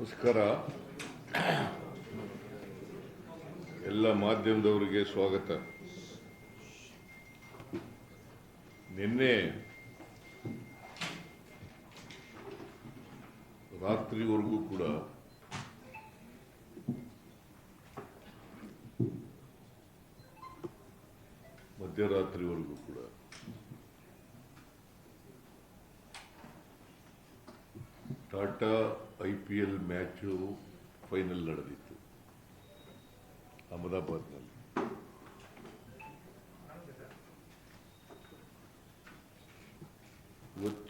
ನಮಸ್ಕಾರ. ಎಲ್ಲ ಮಾಧ್ಯಮದವರಿಗೆ ಸ್ವಾಗತ. ನಿನ್ನೆ ರಾತ್ರಿವರೆಗೂ ಕೂಡ ಮಧ್ಯರಾತ್ರಿವರೆಗೂ ಕೂಡ Tata I P L match final ನಡೆದಿತ್ತು ಅಹಮದಾಬಾದ್ನಲ್ಲಿ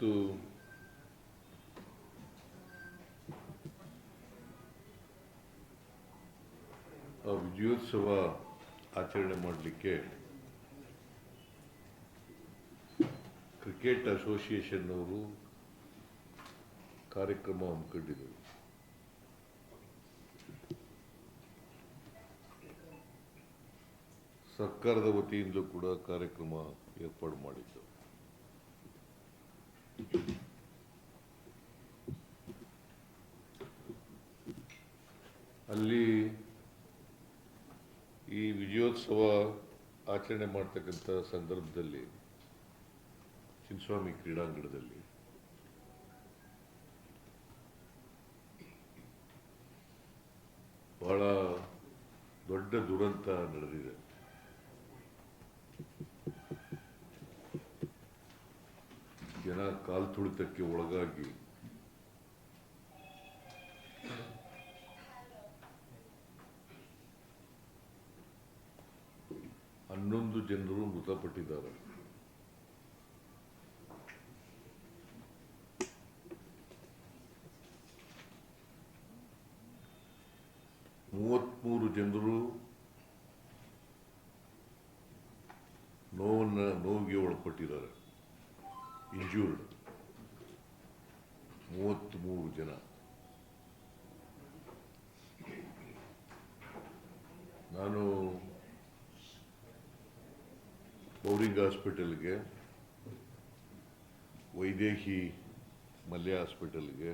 ಇವತ್ತು ಆ ವಿಜಯೋತ್ಸವ ಆಚರಣೆ ಮಾಡಲಿಕ್ಕೆ ಕ್ರಿಕೆಟ್ ಅಸೋಸಿಯೇಷನ್ ಅವರು ಕಾರ್ಯಕ್ರಮ ಹಮ್ಮಿಕೊಂಡಿದ್ದರು. ಸರ್ಕಾರದ ವತಿಯಿಂದಲೂ ಕೂಡ ಕಾರ್ಯಕ್ರಮ ಏರ್ಪಾಡು ಮಾಡಿದ್ದು ಅಲ್ಲಿ ಈ ವಿಜಯೋತ್ಸವ ಆಚರಣೆ ಮಾಡ್ತಕ್ಕಂಥ ಸಂದರ್ಭದಲ್ಲಿ ಚಿನ್ನಸ್ವಾಮಿ ಕ್ರೀಡಾಂಗಣದಲ್ಲಿ ಬಹಳ ದೊಡ್ಡ ದುರಂತ ನಡೆದಿದೆ. ಜನ ಕಾಲ್ ತುಳಿತಕ್ಕೆ ಒಳಗಾಗಿ ಹನ್ನೊಂದು ಜನರು ಮೃತಪಟ್ಟಿದ್ದಾರೆ. ಮೂವತ್ಮೂರು ಜನರು ನೋವನ್ನ ನೋವಿಗೆ ಒಳಪಟ್ಟಿದ್ದಾರೆ. ಇಂಜೂರ್ಡ್ ಮೂವತ್ತ್ಮೂರು ಜನ. ನಾನು ಬೌರಿಂಗ್ ಹಾಸ್ಪಿಟಲ್ಗೆ ವೈದೇಹಿ ಮಲ್ಯ ಹಾಸ್ಪಿಟಲ್ಗೆ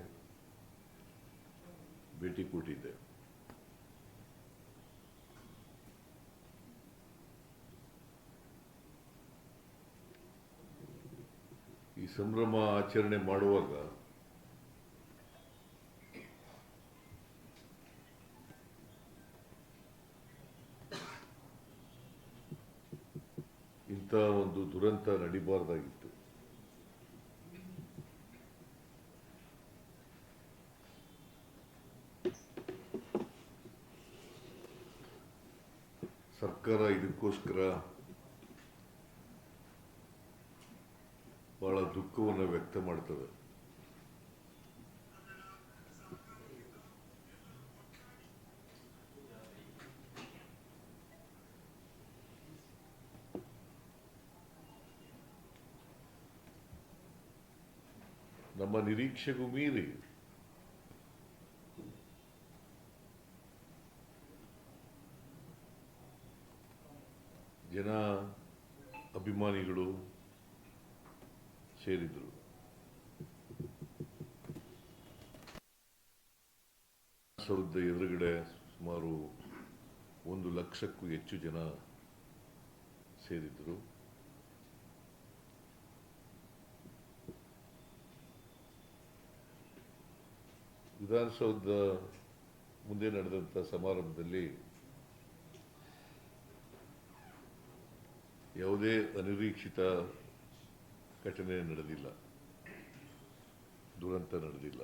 ಭೇಟಿ ಕೊಟ್ಟಿದ್ದೆ. ಈ ಸಂಭ್ರಮ ಆಚರಣೆ ಮಾಡುವಾಗ ಒಂದು ದುರಂತ ನಡಿಬಾರ್ದಾಗಿತ್ತು. ಸರ್ಕಾರ ಇದಕ್ಕೋಸ್ಕರ ಬಹಳ ದುಃಖವನ್ನು ವ್ಯಕ್ತ ಮಾಡ್ತದೆ. ನಿರೀಕ್ಷೆಗೂ ಮೀರಿ. ಜನ ಅಭಿಮಾನಿಗಳು ಸೇರಿದರು. ಸೌಧದ ಎದುರುಗಡೆ ಸುಮಾರು ಒಂದು ಲಕ್ಷಕ್ಕೂ ಹೆಚ್ಚು ಜನ ಸೇರಿದ್ರು. ವಿಧಾನಸೌಧದ ಮುಂದೆ ನಡೆದಂಥ ಸಮಾರಂಭದಲ್ಲಿ ಯಾವುದೇ ಅನಿರೀಕ್ಷಿತ ಘಟನೆ ನಡೆದಿಲ್ಲ. ದುರಂತ ನಡೆದಿಲ್ಲ.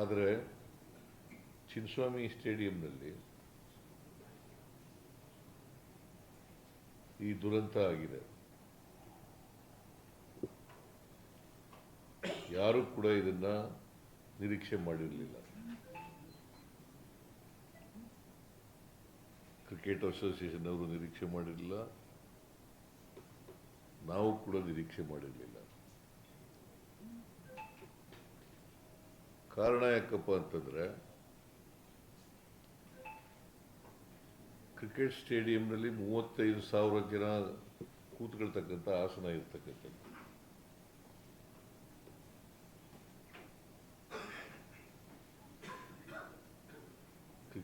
ಆದರೆ ಚಿನ್ಸ್ವಾಮಿ ಸ್ಟೇಡಿಯಂನಲ್ಲಿ ಈ ದುರಂತ ಆಗಿದೆ. ಯಾರು ಕೂಡ ಇದನ್ನ ನಿರೀಕ್ಷೆ ಮಾಡಿರಲಿಲ್ಲ. ಕ್ರಿಕೆಟ್ ಅಸೋಸಿಯೇಷನ್ ಅವರು ನಿರೀಕ್ಷೆ ಮಾಡಿರಲಿಲ್ಲ. ನಾವು ಕೂಡ ನಿರೀಕ್ಷೆ ಮಾಡಿರಲಿಲ್ಲ. ಕಾರಣ ಯಾಕಪ್ಪ ಅಂತಂದ್ರೆ ಕ್ರಿಕೆಟ್ ಸ್ಟೇಡಿಯಂನಲ್ಲಿ ಮೂವತ್ತೈದು ಸಾವಿರ ಜನ ಕೂತ್ಕೊಳ್ತಕ್ಕಂಥ ಆಸನ ಇರ್ತಕ್ಕಂಥದ್ದು.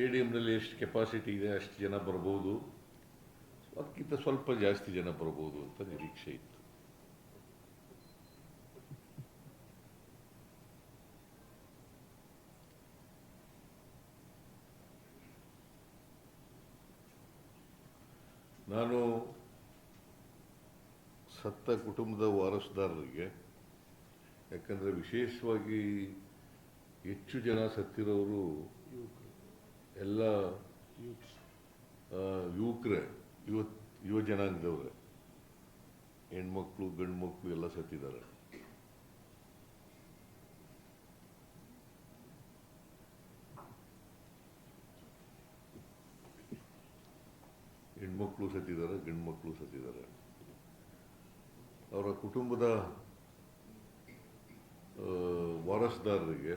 ಸ್ಟೇಡಿಯಂನಲ್ಲಿ ಎಷ್ಟು ಕೆಪಾಸಿಟಿ ಇದೆ, ಅಷ್ಟು ಜನ ಬರ್ಬೋದು? ಅದಕ್ಕಿಂತ ಸ್ವಲ್ಪ ಜಾಸ್ತಿ ಜನ ಬರ್ಬೋದು ಅಂತ ನಿರೀಕ್ಷೆ ಇತ್ತು. ನಾನು ಸತ್ತ ಕುಟುಂಬದ ವಾರಸುದಾರರಿಗೆ, ಯಾಕಂದರೆ ವಿಶೇಷವಾಗಿ ಹೆಚ್ಚು ಜನ ಸತ್ತಿರೋರು ಎಲ್ಲ ಯುವಕರೇ ಯುವ ಯುವ ಜನಾಂಗದವ್ರೆ, ಹೆಣ್ಮಕ್ಳು ಗಂಡು ಮಕ್ಕಳು ಎಲ್ಲ ಸತ್ತಿದ್ದಾರೆ. ಹೆಣ್ಮಕ್ಳು ಸತ್ತಿದ್ದಾರೆ ಗಂಡು ಮಕ್ಕಳು ಸತ್ತಿದ್ದಾರೆ. ಅವರ ಕುಟುಂಬದ ವಾರಸುದಾರರಿಗೆ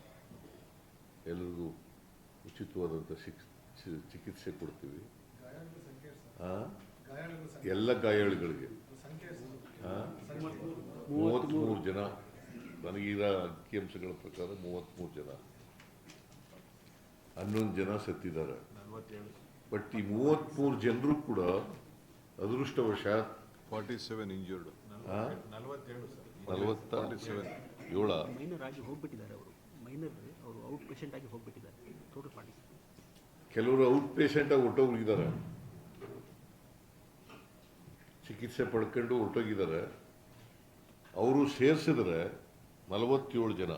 ಎಲ್ಲರಿಗೂ ಉಚಿತವಾದಂಥ ಶಿಕ್ ಚಿಕಿತ್ಸೆ ಕೊಡ್ತೀವಿ. ಎಲ್ಲ ಗಾಯಾಳುಗಳಿಗೆ. ಮೂವತ್ತ್ಮೂರು ಜನ. ನನಗೀರ ಅಂಕಿಅಂಶಗಳ ಪ್ರಕಾರ ಮೂವತ್ತ್ಮೂರು ಜನ. ಹನ್ನೊಂದು ಜನ ಸತ್ತಿದ್ದಾರೆ. ಬಟ್ ಈ ಮೂವತ್ತ್ಮೂರು ಜನರು ಕೂಡ ಅದೃಷ್ಟವಶಾತ್ ಫಾರ್ಟಿ ಸೆವೆನ್ ಇಂಜರ್ಡ್? ನಲವತ್ತೇಳು ಸರ್. ನಲವತ್ತ ಫಾರ್ಟಿ ಏಳ. ಮೈನರ್ ಆಗಿ ಹೋಗ್ಬಿಟ್ಟಿದ್ದಾರೆ ಅವರು. ಮೈನರ್ ಅವರು ಔಟ್ ಪೇಷಂಟ್ ಆಗಿ ಹೋಗ್ಬಿಟ್ಟಿದ್ದಾರೆ. ಟೋಟಲ್ ಕೆಲವರು ಔಟ್ ಪೇಷಂಟಾಗಿ ಹೊರಟೋಗಿದ್ದಾರೆ ಚಿಕಿತ್ಸೆ ಪಡ್ಕೊಂಡು ಹೊರಟೋಗಿದ್ದಾರೆ. ಅವರು ಸೇರಿಸಿದ್ರೆ ನಲವತ್ತೇಳು ಜನ.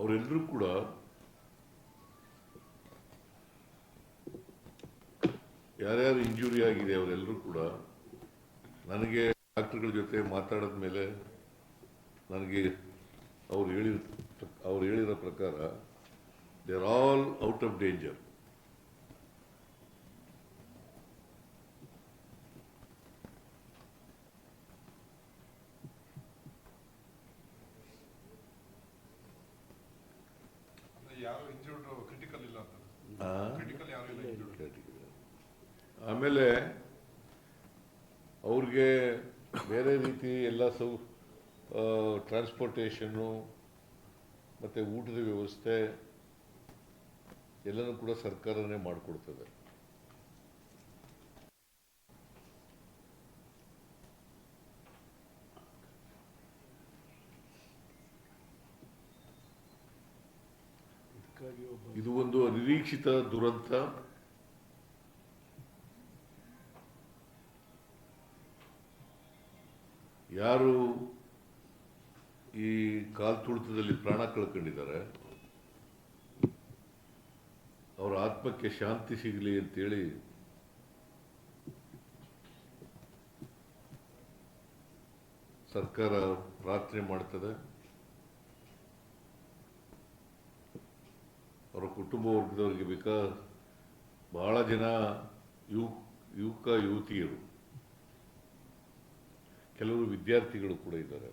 ಅವರೆಲ್ಲರೂ ಕೂಡ ಯಾರ್ಯಾರು ಇಂಜುರಿ ಆಗಿದೆ ಅವರೆಲ್ಲರೂ ಕೂಡ ನನಗೆ ಡಾಕ್ಟರ್ಗಳ ಜೊತೆ ಮಾತಾಡಿದ ಮೇಲೆ ನನಗೆ ಅವ್ರು ಹೇಳಿದ ಅವ್ರು ಹೇಳಿರೋ ಪ್ರಕಾರ they are all out of danger ಅಂದ್ರೆ ಯಾರು ಇಂಜೂರ್ಡ್ ಕ್ರಿಟಿಕಲ್ ಇಲ್ಲ ಅಂತ ಆ? ಕ್ರಿಟಿಕಲ್ ಯಾರು ಇಲ್ಲ ಇಂಜೂರ್ಡ್ ಆಮೇಲೆ ಅವ್ರಿಗೆ ಬೇರೆ ರೀತಿ ಎಲ್ಲ ಸೌ ಟ್ರಾನ್ಸ್ಪೋರ್ಟೇಷನ್ನು ಮತ್ತು ಊಟದ ವ್ಯವಸ್ಥೆ ಎಲ್ಲನೂ ಕೂಡ ಸರ್ಕಾರನೇ ಮಾಡಿಕೊಡ್ತದೆ. ಇದು ಒಂದು ಅನಿರೀಕ್ಷಿತ ದುರಂತ. ಯಾರು ಈ ಕಾಲ್ತುಳಿತದಲ್ಲಿ ಪ್ರಾಣ ಕಳ್ಕೊಂಡಿದ್ದಾರೆ? ಅವರ ಆತ್ಮಕ್ಕೆ ಶಾಂತಿ ಸಿಗಲಿ ಅಂತೇಳಿ ಸರ್ಕಾರ ಪ್ರಾರ್ಥನೆ ಮಾಡ್ತದೆ. ಅವರ ಕುಟುಂಬ ವರ್ಗದವರಿಗೆ ಬೇಕಾ? ಬಹಳ ಜನ ಯುವ ಯುವಕ, ಯುವತಿಯರು. ಕೆಲವರು ವಿದ್ಯಾರ್ಥಿಗಳು ಕೂಡ ಇದ್ದಾರೆ.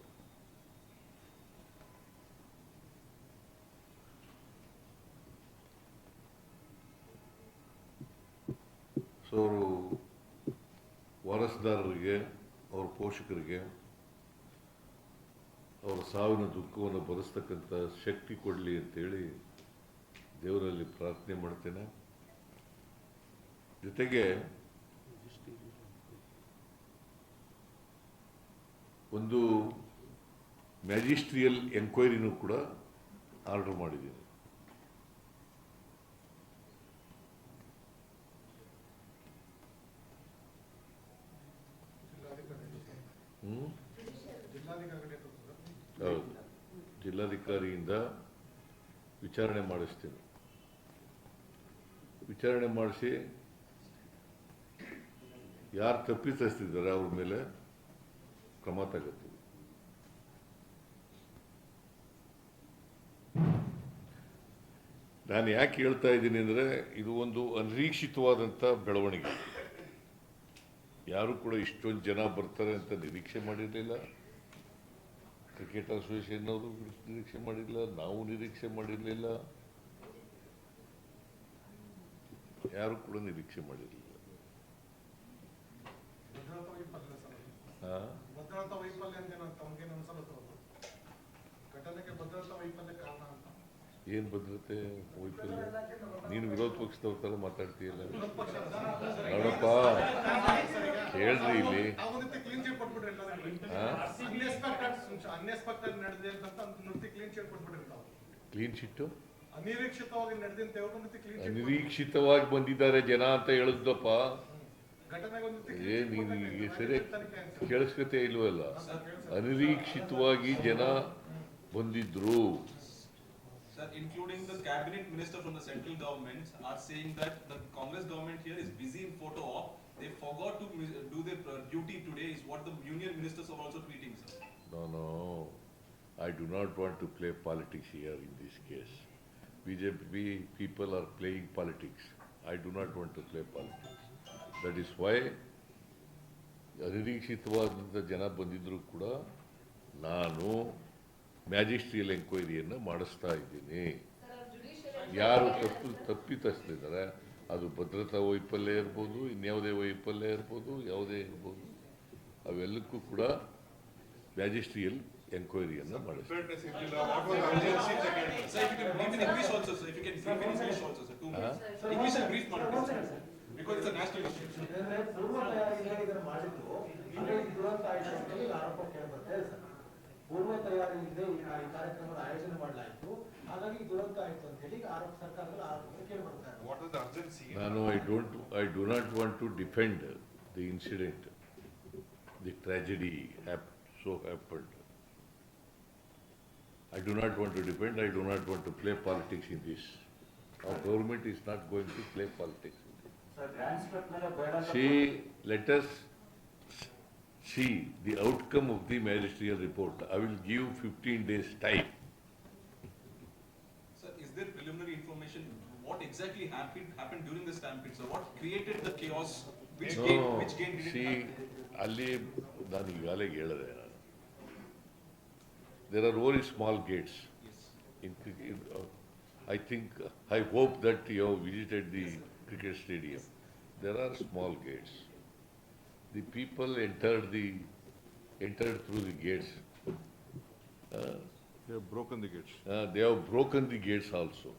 ಸೊ ಅವರು ವಾರಸುದಾರರಿಗೆ, ಅವ್ರ ಪೋಷಕರಿಗೆ, ಅವರ ಸಾವಿನ ದುಃಖವನ್ನು ಭರಿಸ್ತಕ್ಕಂಥ ಶಕ್ತಿ ಕೊಡಲಿ ಅಂತೇಳಿ ದೇವರಲ್ಲಿ ಪ್ರಾರ್ಥನೆ ಮಾಡ್ತೇನೆ. ಜೊತೆಗೆ ಒಂದು ಮ್ಯಾಜಿಸ್ಟ್ರಿಯಲ್ ಎಂಕ್ವೈರಿನೂ ಕೂಡ ಆರ್ಡರ್ ಮಾಡಿದ್ದೀನಿ? ಹೌದು. ಜಿಲ್ಲಾಧಿಕಾರಿಯಿಂದ ವಿಚಾರಣೆ ಮಾಡಿಸ್ತೀನಿ. ವಿಚಾರಣೆ ಮಾಡಿಸಿ ಯಾರು ತಪ್ಪಿತಸ್ತಿದ್ದಾರೆ ಅವ್ರ ಮೇಲೆ ಕ್ರಮ ತಗೋತೀವಿ ನಾನು ಯಾಕೆ ಹೇಳ್ತಾ ಇದ್ದೀನಿ ಅಂದರೆ ಇದು ಒಂದು ಅನಿರೀಕ್ಷಿತವಾದಂಥ ಬೆಳವಣಿಗೆ. ಯಾರು ಕೂಡ ಇಷ್ಟೊಂದು ಜನ ಬರ್ತಾರೆ ಅಂತ ನಿರೀಕ್ಷೆ ಮಾಡಿರಲಿಲ್ಲ. ಕ್ರಿಕೆಟ್ ಅಸೋಸಿಯೇಷನ್ ಅವರು ನಿರೀಕ್ಷೆ ಮಾಡಿರಲಿಲ್ಲ. ನಾವು ನಿರೀಕ್ಷೆ ಮಾಡಿರಲಿಲ್ಲ. ಯಾರು ಕೂಡ ನಿರೀಕ್ಷೆ ಮಾಡಿರಲಿಲ್ಲ. ಹಾಂ? ಭದ್ರತಾ ವೈಫಲ್ಯ ಅಂತ ಏನಂತ ತಮ್ಗೇನು ಅನ್ಸಲ್ಲ ಘಟನೆಗೆ ಭದ್ರತಾ ವೈಫಲ್ಯ ಕಾರಣ ಅಂತ. ಏನ್ ಭದ್ರತೆ ವೈಫಲ್ಯ? ನೀನು ವಿರೋಧ ಪಕ್ಷದವ್ರ ತರ ಮಾತಾಡ್ತೀಯಲ್ಲ ನೋಡಪ್ಪ ಹೇಳ್ರಿ ಇಲ್ಲಿ. ಕ್ಲೀನ್ ಶೀಟ್ ಅನಿರೀಕ್ಷಿತವಾಗಿ ಬಂದಿದ್ದಾರೆ ಜನ ಅಂತ ಹೇಳಿದ್ದಪ್ಪ ನೀನು sheet ಈಗ ಕೊಟ್ಟಾಗ ಸರಿ ತನಿಖೆ ಅಂತ. ಕೇಳಿಸ್ಕತೆ ಇಲ್ವಲ್ಲ ಅನಿರೀಕ್ಷಿತವಾಗಿ ಜನ ಬಂದಿದ್ರು Sir, including the cabinet minister from the central government are saying that the Congress government here is busy in photo op. They forgot to mis- do their uh, duty today is what the union ministers are also tweeting, sir. No, no, I do not want to play politics here in this case. BJP people are playing politics. I do not want to play politics. That is why ಅನಿರೀಕ್ಷಿತವಾದಂಥ ಜನ ಬಂದಿದ್ದರೂ ಕೂಡ ನಾನು magisterial ಎಂಕ್ವೈರಿಯನ್ನು ಮಾಡಿಸ್ತಾ ಇದ್ದೀನಿ. ಯಾರು ತಪ್ಪು ತಪ್ಪಿತಸ್ತಿದ್ದಾರೆ ಅದು ಭದ್ರತಾ ವೈಫಲ್ಯ ಇರ್ಬೋದು ಇನ್ಯಾವುದೇ ವೈಫಲ್ಯ ಇರ್ಬೋದು ಯಾವುದೇ ಇರ್ಬೋದು ಅವೆಲ್ಲಕ್ಕೂ ಕೂಡ ಮ್ಯಾಜಿಸ್ಟ್ರಿಯಲ್ ಎಂಕ್ವೈರಿಯನ್ನು ಮಾಡಿಸ್ತೀನಿ. Preparedness ಇರ್ಲಿಲ್ಲ, what was the urgency second? Sir, if you can brief in English also, sir, if you can brief in English also, sir, two minutes. English and brief ಮಾಡ್ಕೊಳ್ಳಿ, sir, because it's a national issue. ಯಾಕಂದ್ರೆ ಪೂರ್ವ ತಯಾರಿಯಿಂದ ಇದನ್ನ ಮಾಡಿದ್ರು ಹಾಗಾಗಿ ದುರಂತ ಆಯ್ತು ಅಂತ ಹೇಳಿ ಆರೋಪ ಕೇಳ್ಬರ್ತಾ ಇದೆ ಸರ್ ಪೂರ್ವ ತಯಾರಿ ಇಲ್ಲದೆ ಈ ಈ ಕಾರ್ಯಕ್ರಮದ ಆಯೋಜನೆ ಮಾಡಲಾಯಿತು ಹಾಗಾಗಿ ದುರಂತ ಆಯ್ತು ಅಂತ ಹೇಳಿ ಆರೋಪ ಸರ್ಕಾರದ ಆರೋಪ ಕೇಳ್ಬರ್ತಾ ಇದೆ What is the urgency? ನಾನು I don't I do not want to defend the incident the tragedy hap so happened I do not want to depend I do not want to play politics in this our government is not going to play politics sir transcript ಮೇಲೆ ಬೇಡ ಅಂತ See, let us see the outcome of the magisterial report. I will give fifteen days time. Sir, is there preliminary information, what exactly happened, happened during the stampede, sir? What created the chaos? Which No, gate, which gate did it see, happen? ಅಲ್ಲಿ ನಾನು ಈಗಾಗಲೇ ಹೇಳಿದೆ ನಾನು. There are very small gates. Yes. In, cricket, uh, I think, I hope that you have visited the cricket stadium. There are small gates. The people entered the, entered through the gates. Uh, They have broken the gates. Uh, they have broken the gates also.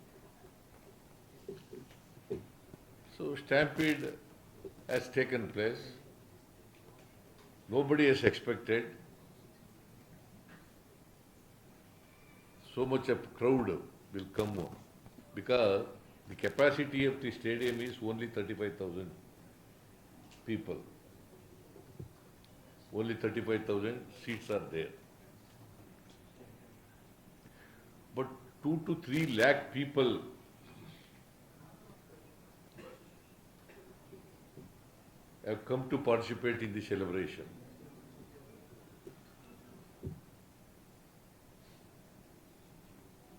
So stampede has taken place. Nobody has expected so much of crowd will come because the capacity of the stadium is only thirty-five thousand people. only 35,000 seats are there. But 2 to 3 lakh people have come to participate in the celebration.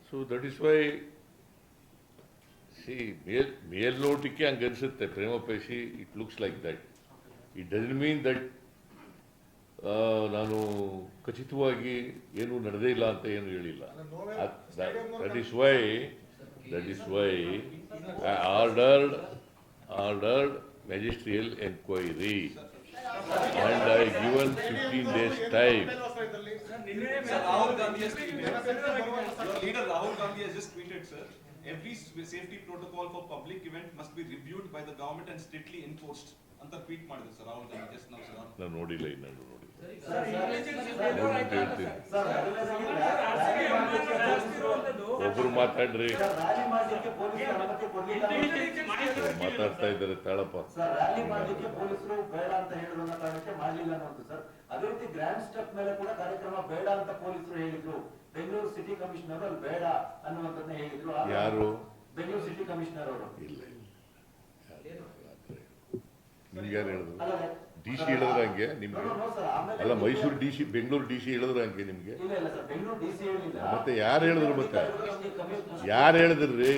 So that is why, see, ಮೇಲ್ ಮೇಲ್ನೋಟಕ್ಕೆ ಹಂಗೆ ಅನಿಸುತ್ತೆ prima facie it looks like that it doesn't mean that ನಾನು ಖಚಿತವಾಗಿ ಏನೂ ನಡೆದೇ ಇಲ್ಲ ಅಂತ ಏನು ಹೇಳಿಲ್ಲ. That is why that is why I ordered ordered magisterial enquiry and I given fifteen days time Sir, Rahul Gandhi has tweeted. Leader Rahul Gandhi has just tweeted, sir. Every safety protocol for public event must be reviewed by the government and strictly enforced. ಅಂತ tweet ಮಾಡಿದ್ರು sir ಅವ್ರ just ನಾವು sir. ನಾನು ನೋಡಿಲ್ಲ ಇನ್ನು ನೋಡಿ ಒಬ್ರು ಮಾತಾಡ್ರಿ. ಮಾತಾಡ್ತಾ ಇದ್ದಾರೆ ತಾಳಪ್ಪ. ಸರ್ ರ್ಯಾಲಿ ಮಾಡ್ಲಿಕ್ಕೆ ಪೊಲೀಸರು ಬೇಡ ಅಂತ ಹೇಳಿದ್ರು ಅನ್ನೋ ಕಾರಣಕ್ಕೆ ಮಾಡ್ಲಿಲ್ಲ ಅನ್ನೋದು ಸರ್. ಅದೇ ರೀತಿ ಗ್ರ್ಯಾಂಡ್ ಸ್ಟೆಪ್ ಮೇಲೆ ಕೂಡ ಕಾರ್ಯಕ್ರಮ ಬೇಡ ಅಂತ ಪೊಲೀಸರು ಹೇಳಿದ್ರು. ಬೆಂಗಳೂರು ಸಿಟಿ ಕಮಿಷನರ್ ಅಲ್ಲಿ ಬೇಡ ಅನ್ನುವಂಥದ್ದನ್ನ ಹೇಳಿದ್ರು. ಯಾರು? ಬೆಂಗಳೂರು ಸಿಟಿ ಕಮಿಷನರ್ ಅವರು. ಇಲ್ಲ ಇಲ್ಲ. ನಿಮ್ಗೆ ಯಾರು ಹೇಳಿದ್ರು ಡಿ ಸಿ ಹೇಳಿದ್ರೆ ಹಂಗೆ ನಿಮ್ಗೆ? ಅಲ್ಲ Mysuru D C Bengaluru D C ಹೇಳಿದ್ರೆ ಹಂಗೆ ನಿಮ್ಗೆ? ಮತ್ತೆ ಯಾರು ಹೇಳಿದ್ರು ಮತ್ತೆ? ಯಾರು ಹೇಳಿದ್ರಿ?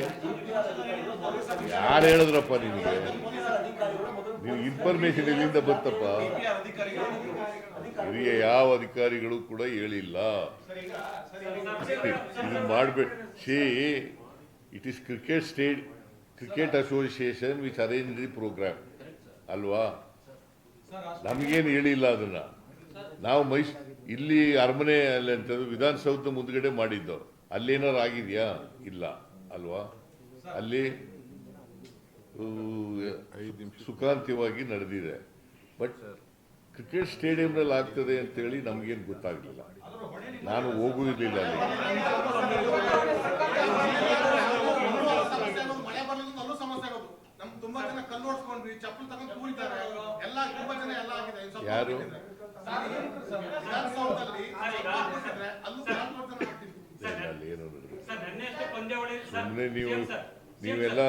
ಯಾರು ಹೇಳಿದ್ರಪ್ಪ ನಿಮಗೆ? ನೀವು ಇನ್ಫಾರ್ಮೇಶನ್ ಎಲ್ಲಿಂದ ಅಧಿಕಾರಿಗಳು ಹಿರಿಯ ಯಾವ ಅಧಿಕಾರಿಗಳು ಕೂಡ ಹೇಳಿಲ್ಲ. ಇದು ಮಾಡ್ಬೇಡ see it is cricket state cricket association which arrange the programme ಅಲ್ವಾ? ನಮಗೇನು ಹೇಳಿಲ್ಲ ಅದನ್ನ. ನಾವು ಮೈಸ್ ಇಲ್ಲಿ ಅರಮನೆ ಅಲ್ಲಿ ಅಂತದ್ದು ವಿಧಾನಸೌಧ ಮುಂದ್ಗಡೆ ಮಾಡಿದ್ದು. ಅಲ್ಲೇನಾರು ಆಗಿದೆಯಾ? ಇಲ್ಲ. ಅಲ್ವಾ? ಅಲ್ಲಿ ಊ, ಸುಖಾಂತ್ಯವಾಗಿ ನಡೆದಿದೆ. ಬಟ್ ಕ್ರಿಕೆಟ್ ಸ್ಟೇಡಿಯಂನಲ್ಲಿ ಆಗ್ತದೆ ಅಂತೇಳಿ ನಮಗೇನು ಗೊತ್ತಾಗಲಿಲ್ಲ. ನಾನು ಹೋಗುವುದಿಲ್ಲ ಅಲ್ಲಿ. ಸರ್. ಸುಮ್ಮನೆ ನೀವು ನೀವೆಲ್ಲ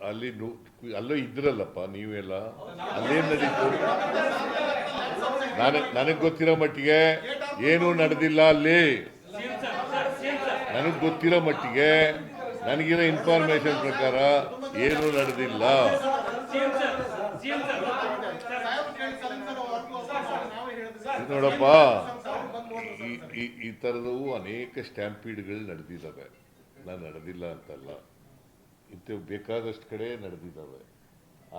ಅಲ್ಲಿ ಅಲ್ಲೂ ಅಲ್ಲೋ ಇದ್ರಲ್ಲಪ್ಪ ನೀವೆಲ್ಲ. ಅಲ್ಲೇ ನಡೀತು ನನಗೆ ನನಗೆ ಗೊತ್ತಿರೋ ಮಟ್ಟಿಗೆ ಏನೂ ನಡೆದಿಲ್ಲ ಅಲ್ಲಿ. ನನಗೆ ಗೊತ್ತಿರೋ ಮಟ್ಟಿಗೆ ನನಗಿರೋ ಇನ್ಫಾರ್ಮೇಶನ್ ಪ್ರಕಾರ ಏನೂ ನಡೆದಿಲ್ಲ. ನೋಡಪ್ಪ, ಈ ಈ ಥರದವು ಅನೇಕ ಸ್ಟ್ಯಾಂಪೀಡ್ಗಳು ನಡೆದಿದ್ದಾವೆ. ನಾನು ನಡೆದಿಲ್ಲ ಅಂತಲ್ಲ. ಇಂಥ ಬೇಕಾದಷ್ಟು ಕಡೆ ನಡೆದಿದ್ದಾವೆ.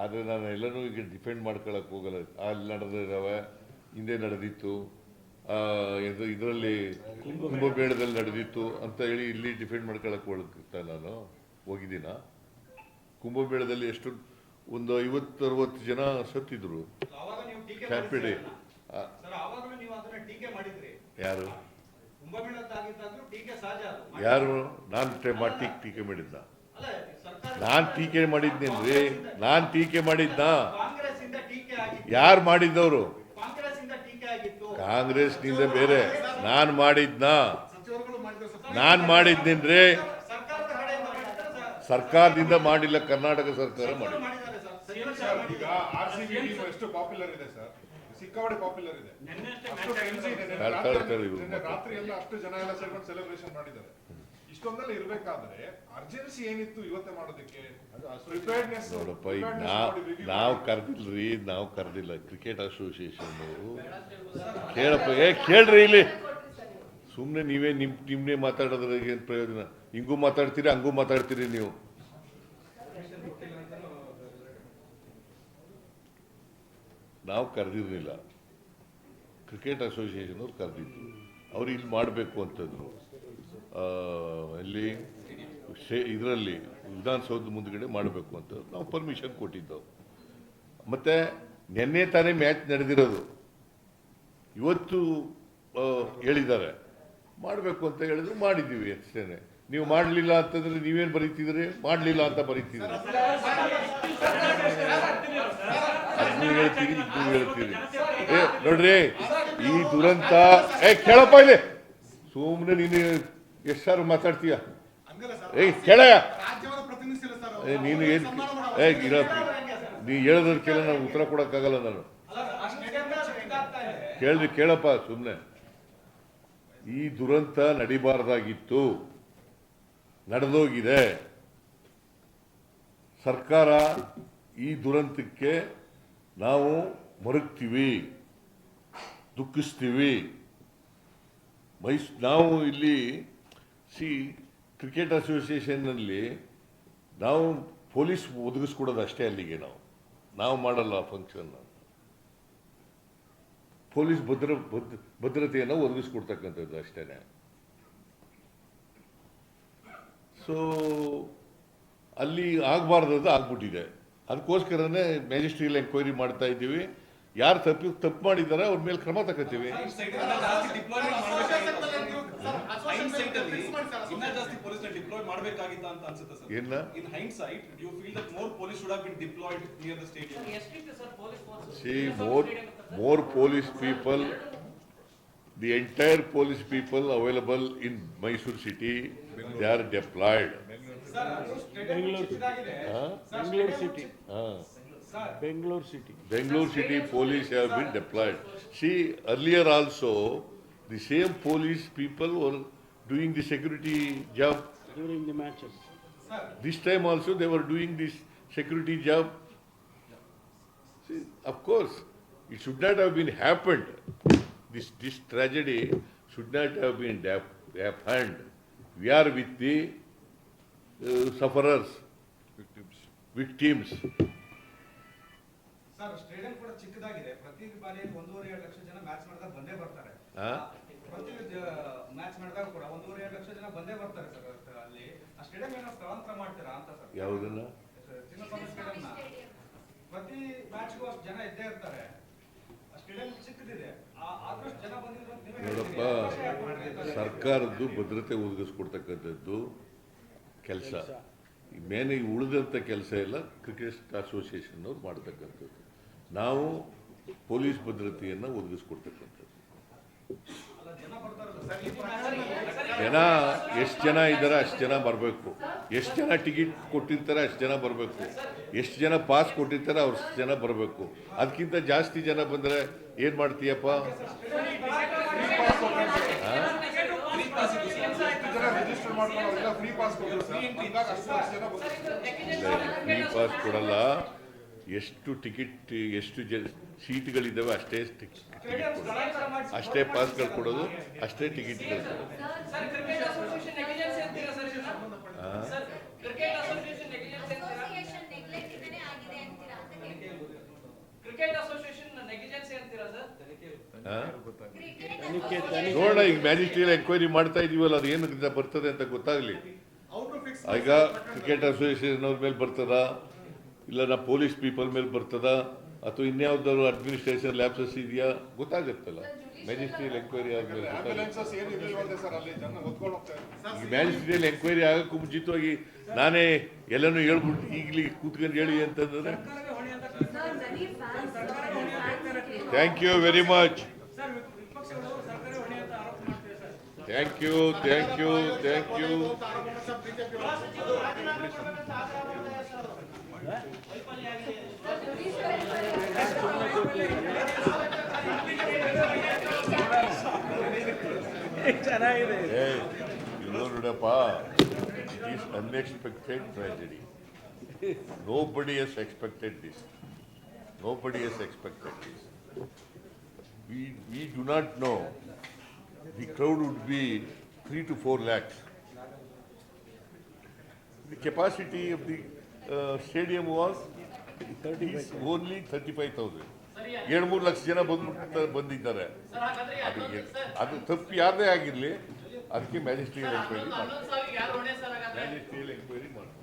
ಆದರೆ ನಾನು ಎಲ್ಲನೂ ಈಗ ಡಿಫೆಂಡ್ ಮಾಡ್ಕೊಳಕ್ಕೆ ಹೋಗಲ್ಲ. ಅಲ್ಲಿ ನಡೆದಿದ್ದಾವೆ, ಹಿಂದೆ ನಡೆದಿತ್ತು. ಇದು ಇದರಲ್ಲಿ ಕುಂಭಮೇಳದಲ್ಲಿ ನಡೆದಿತ್ತು ಅಂತ ಹೇಳಿ ಇಲ್ಲಿ ಡಿಫೆಂಡ್ ಮಾಡ್ಕೊಳಕ್ಕೆ ಹೋಗ್ತಾ ನಾನು ಹೋಗಿದ್ದೀನ? ಕುಂಭಮೇಳದಲ್ಲಿ ಎಷ್ಟು ಒಂದು ಐವತ್ತು ಅರವತ್ತು ಜನ ಸತ್ತಿದ್ರು. ಮಾಡಿದ್ರಿ ಯಾರು? ಯಾರು? ನಾನು ಟೀಕೆ ಟೀಕೆ ಮಾಡಿದ್ದ. ನಾನು ಟೀಕೆ ಮಾಡಿದ್ನೇನ್ರಿ? ನಾನು ಟೀಕೆ ಮಾಡಿದ್ದ ಯಾರು ಮಾಡಿದ್ದವರು ಕಾಂಗ್ರೆಸ್ ಇಂದ ಟೀಕೆ ಆಗಿತ್ತು ಕಾಂಗ್ರೆಸ್ನಿಂದ ಬೇರೆ. ನಾನು ಮಾಡಿದ್ನ. ನಾನು ಮಾಡಿದ್ರು ಸರ್ ನಾನ್ ಮಾಡಿದ್ನೇನ್ರಿ ಸರ್ಕಾರದ ಸರ್ ಸರ್ಕಾರದಿಂದ ಮಾಡಿಲ್ಲ ಕರ್ನಾಟಕ ಸರ್ಕಾರ ಮಾಡಿಲ್ಲ. ರಾತ್ರಿ ಎಲ್ಲ ಅಷ್ಟು ಜನ ಎಲ್ಲ ಸೇರ್ಕೊಂಡು ಸೆಲೆಬ್ರೇಷನ್ ಮಾಡಿದ್ದಾರೆ. ಇಷ್ಟೊಂದೆಲ್ಲ ಇರಬೇಕಾದ್ರೆ ಅರ್ಜೆನ್ಸಿ ಏನಿತ್ತು ಇವತ್ತೇ ಮಾಡೋದಕ್ಕೆ? ಪ್ರಿಪೇರ್ಡ್ನೆಸ್ ನೋಡಪ್ಪ ಈಗ ನಾವು ನಾವು ಕರೆದಿಲ್ರಿ ನಾವು ಕರೆದಿಲ್ಲ. ಕ್ರಿಕೆಟ್ ಅಸೋಸಿಯೇಷನ್ ಕೇಳಪ್ಪ ಏ ಕೇಳ್ರಿ ಇಲ್ಲಿ. ಸುಮ್ಮನೆ ನೀವೇ ನಿಮ್ ನಿಮ್ನೇ ಮಾತಾಡೋದ್ರ ಏನು ಪ್ರಯೋಜನ? ಹಿಂಗೂ ಮಾತಾಡ್ತೀರಿ ಹಂಗೂ ಮಾತಾಡ್ತೀರಿ ನೀವು. ನಾವು ಕರೆದಿರಲಿಲ್ಲ. ಕ್ರಿಕೆಟ್ ಅಸೋಸಿಯೇಷನ್ ಅವ್ರು ಕರೆದಿದ್ರು. ಅವ್ರು ಇಲ್ಲಿ ಮಾಡಬೇಕು ಅಂತಂದ್ರು. ಆ, ಶೇ ಇದರಲ್ಲಿ ವಿಧಾನಸೌಧ ಮುಂದ್ಗಡೆ ಮಾಡಬೇಕು ಅಂತ ನಾವು ಪರ್ಮಿಷನ್ ಕೊಟ್ಟಿದ್ದೆವು. ಮತ್ತೆ ನಿನ್ನೆ ತಾನೇ ಮ್ಯಾಚ್ ನಡೆದಿರೋದು. ಇವತ್ತು ಹೇಳಿದ್ದಾರೆ. ಮಾಡಬೇಕು ಅಂತ ಹೇಳಿದ್ರು ಮಾಡಿದ್ದೀವಿ ಅಷ್ಟೇನೆ. ನೀವು ಮಾಡಲಿಲ್ಲ ಅಂತಂದ್ರೆ ನೀವೇನು ಬರೀತಿದ್ರಿ ಮಾಡಲಿಲ್ಲ ಅಂತ ಬರೀತಿದ್ರಿ ಅದನ್ನು ಹೇಳ್ತೀರಿ ಏ ನೋಡ್ರಿ ಈ ದುರಂತ ಏ ಕೇಳಪ್ಪ ಇಲ್ಲಿ. ಸುಮ್ಮನೆ ನೀನು ಎಷ್ಟು ಸಾರು ಮಾತಾಡ್ತೀಯ? ಏಯ್ ಏ ನೀನು ಏನು ಏಯ್ ಇರಪ್ಪ. ನೀ ಹೇಳೋದ್ರ ಕೇಳ ನಾನು ಉತ್ತರ ಕೊಡೋಕ್ಕಾಗಲ್ಲ ನಾನು. ಕೇಳಿದ್ರೆ ಕೇಳಪ್ಪ ಸುಮ್ಮನೆ ಈ ದುರಂತ ನಡಿಬಾರ್ದಾಗಿತ್ತು. ನಡೆದೋಗಿದೆ. ಸರ್ಕಾರ ಈ ದುರಂತಕ್ಕೆ ನಾವು ಮರುಗ್ತೀವಿ. ದುಃಖಿಸ್ತೀವಿ. ಮೈಸ್ ನಾವು ಇಲ್ಲಿ ಸಿ ಕ್ರಿಕೆಟ್ ಅಸೋಸಿಯೇಷನ್ನಲ್ಲಿ ನಾವು ಪೊಲೀಸ್ ಒದಗಿಸ್ಕೊಡೋದು ಅಷ್ಟೇ ಅಲ್ಲಿಗೆ ನಾವು. ನಾವು ಮಾಡಲ್ಲ ಫಂಕ್ಷನ್ ಪೊಲೀಸ್ ಭದ್ರ ಭದ್ರ ಭದ್ರತೆಯನ್ನು ಒದಗಿಸ್ಕೊಡ್ತಕ್ಕಂಥದ್ದು ಅಷ್ಟೇ ಸೊ ಅಲ್ಲಿ ಆಗಬಾರ್ದದ್ದು ಆಗ್ಬಿಟ್ಟಿದೆ. ಅದಕ್ಕೋಸ್ಕರನೇ ಮ್ಯಾಜಿಸ್ಟ್ರಿಯಲ್ ಎಂಕ್ವೈರಿ ಮಾಡ್ತಾ ಇದ್ದೀವಿ. ಯಾರು ತಪ್ಪು ತಪ್ಪು ಮಾಡಿದ್ದಾರೆ, ಅವ್ರ ಮೇಲೆ ಕ್ರಮ ತಗೋತೀವಿ. More police people the entire police people available in Mysore city they are deployed Bengaluru city Bengaluru city police have been deployed see earlier also the same police people were doing the security job. During the matches This time also, they were doing this security job. See, of course, it should not have been happened. This, this tragedy should not have been hap- happened. We are with the uh, sufferers, victims. Sir stadium ಕೂಡ ಚಿಕ್ಕದಾಗಿದೆ ಪ್ರತಿ ಬಾರಿ ಒಂದೂವರೆ ಎರಡು ಲಕ್ಷ ಜನ match ಮಾಡಿದಾಗ ಬಂದೇ ಬರ್ತಾರೆ Huh? ಪ್ರತಿ ಮಾಡಿದಾಗ ಕೂಡ ಒಂದೂವರೆ ಎರಡು ಲಕ್ಷ ಜನ ಬಂದೇ ಬರ್ತಾರೆ ಸರ್ ಅಲ್ಲಿ. ಆ ಸ್ಟೇಡಿಯಂ ಏನೋ ಸ್ಥಳಾಂತರ ಮಾಡ್ತೀರಾ ಅಂತ ಸರ್. ಯಾವುದನ್ನ? ಚಿನ್ನಸ್ವಾಮಿ ಸ್ಟೇಡಿಯಂನ ಪ್ರತಿ ಮ್ಯಾಚ್ಗೂ ಅಷ್ಟು ಜನ ಇದ್ದೇ ಇರ್ತಾರೆ. ಆ ಸ್ಟೇಡಿಯಂ ಚಿಕ್ಕದಿದೆ. ಆ- ಆದಷ್ಟು ಜನ ಬಂದಿದ್ರು ಅಂತ ನೀವೇ ನೋಡಪ್ಪ? ಸರ್ಕಾರದ್ದು ಭದ್ರತೆ ಒದಗಿಸ್ಕೊಡ್ತಕ್ಕಂಥದ್ದು ಕೆಲಸ. ಮೇನ್ ಈ ಉಳಿದಂಥ ಕೆಲಸ ಎಲ್ಲ ಕ್ರಿಕೆಟ್ ಅಸೋಸಿಯೇಷನ್ ಅವ್ರು ಮಾಡ್ತಕ್ಕಂಥದ್ದು. ನಾವು ಪೊಲೀಸ್ ಭದ್ರತೆಯನ್ನು ಒದಗಿಸ್ಕೊಡ್ತಕ್ಕಂಥದ್ದು. ಜನ ಎಷ್ಟು ಜನ ಇದ್ದಾರೆ ಅಷ್ಟು ಜನ ಬರಬೇಕು. ಎಷ್ಟು ಜನ ಟಿಕೆಟ್ ಕೊಟ್ಟಿರ್ತಾರೆ ಅಷ್ಟು ಜನ ಬರಬೇಕು. ಎಷ್ಟು ಜನ ಪಾಸ್ ಕೊಟ್ಟಿರ್ತಾರೆ ಅಷ್ಟು ಜನ ಬರಬೇಕು. ಅದಕ್ಕಿಂತ ಜಾಸ್ತಿ ಜನ ಬಂದರೆ ಏನು ಮಾಡ್ತೀಯಪ್ಪ. ಫ್ರೀ ಪಾಸ್ ಕೊಡಲ್ಲ. ಎಷ್ಟು ಟಿಕೆಟ್, ಎಷ್ಟು ಜ ಸೀಟ್ಗಳಿದ್ದಾವೆ ಅಷ್ಟೇ ಟಿಕೆಟ್. ಅಷ್ಟೇ ಪಾಸ್ಗಳು ಕೊಡೋದು ಅಷ್ಟೇ ಟಿಕೆಟ್ ಕೊಡೋದು ಸರ್ ಕ್ರಿಕೆಟ್ ಅಸೋಸಿಯೇಷನ್ ನೆಗ್ಲಿಜೆನ್ಸ್ ಅಂತೀರಾ ಸರ್ ಇದನ್ನ? ಆ? ಸರ್ ಕ್ರಿಕೆಟ್ ಅಸೋಸಿಯೇಷನ್ ನೆಗ್ಲಿಜೆನ್ಸ್ ಅಂತೀರಾ ಅಸೋಸಿಯೇಷನ್ ನೆಗ್ಲೆಕ್ಟ್ ಆಗಿದೆ ಅಂತ ಕೇಳ್ಬೋದು ಕ್ರಿಕೆಟ್ ಅಸೋಸಿಯೇಷನ್ ನೆಗ್ಲಿಜೆನ್ಸ್ ಅಂತೀರಾ ಸರ್ ಆ? ನೋಡೋಣ ಈಗ ಮ್ಯಾಜಿಸ್ಟ್ರಿಯಲ್ ಎಂಕ್ವೈರಿ ಮಾಡ್ತಾ ಇದೀವಲ್ಲ ಅದು ಏನು ಬರ್ತದೆ ಅಂತ ಗೊತ್ತಾಗಲಿ ಈಗ ಕ್ರಿಕೆಟ್ ಅಸೋಸಿಯೇಷನ್ ಅವ್ರ ಮೇಲೆ ಬರ್ತದ ಇಲ್ಲ ನಾ ಪೊಲೀಸ್ ಪೀಪಲ್ ಮೇಲೆ ಬರ್ತದ ಅಥವಾ ಇನ್ಯಾವ್ದಾದ್ರು ಅಡ್ಮಿನಿಸ್ಟ್ರೇಷನ್ ಲ್ಯಾಬ್ಸಸ್ ಇದೆಯಾ? ಗೊತ್ತಾಗುತ್ತಲ್ಲ. ಮ್ಯಾಜಿಸ್ಟ್ರಿಯಲ್ ಎಂಕ್ವೈರಿ ಆದ್ಮೇಲೆ ಈಗ ಮ್ಯಾಜಿಸ್ಟ್ರಿಯಲ್ ಎಂಕ್ವೈರಿ ಆಗಕ್ಕೂ ಮುಂಚಿತವಾಗಿ ನಾನೇ ಎಲ್ಲನೂ ಹೇಳ್ಬಿಟ್ಟು ಈಗಲಿ ಕೂತ್ಕೊಂಡು ಹೇಳಿ ಅಂತಂದ್ರೆ thank you very much sir ವಿಪಕ್ಷಗಳು ಸರ್ಕಾರಿ ಹೊಣೆ ಅಂತ ಆರೋಪ ಮಾಡ್ತೀವಿ sir. Thank you thank you thank you ಚೆನ್ನಾಗಿದೆ. ಏ, ಇದು ನೋಡಪ್ಪ it is unexpected tragedy nobody has expected this nobody has expected this we we do not know the crowd would be three to four lakhs the capacity of the stadium was only thirty five thousand ಎರಡು ಮೂರು ಲಕ್ಷ ಜನ ಬಂದ್ಬಿಟ್ಟು ಬಂದಿದ್ದಾರೆ. Sir ಹಾಗಾದ್ರೆ ಅದು ತಪ್ಪು ಯಾರದೇ ಆಗಿರಲಿ ಅದಕ್ಕೆ ಮ್ಯಾಜಿಸ್ಟ್ರೇಟ್ ಎಂಕ್ವೈರಿ ಮ್ಯಾಜಿಸ್ಟ್ರೇಟ್ ಎಂಕ್ವೈರಿ ಮಾಡಿ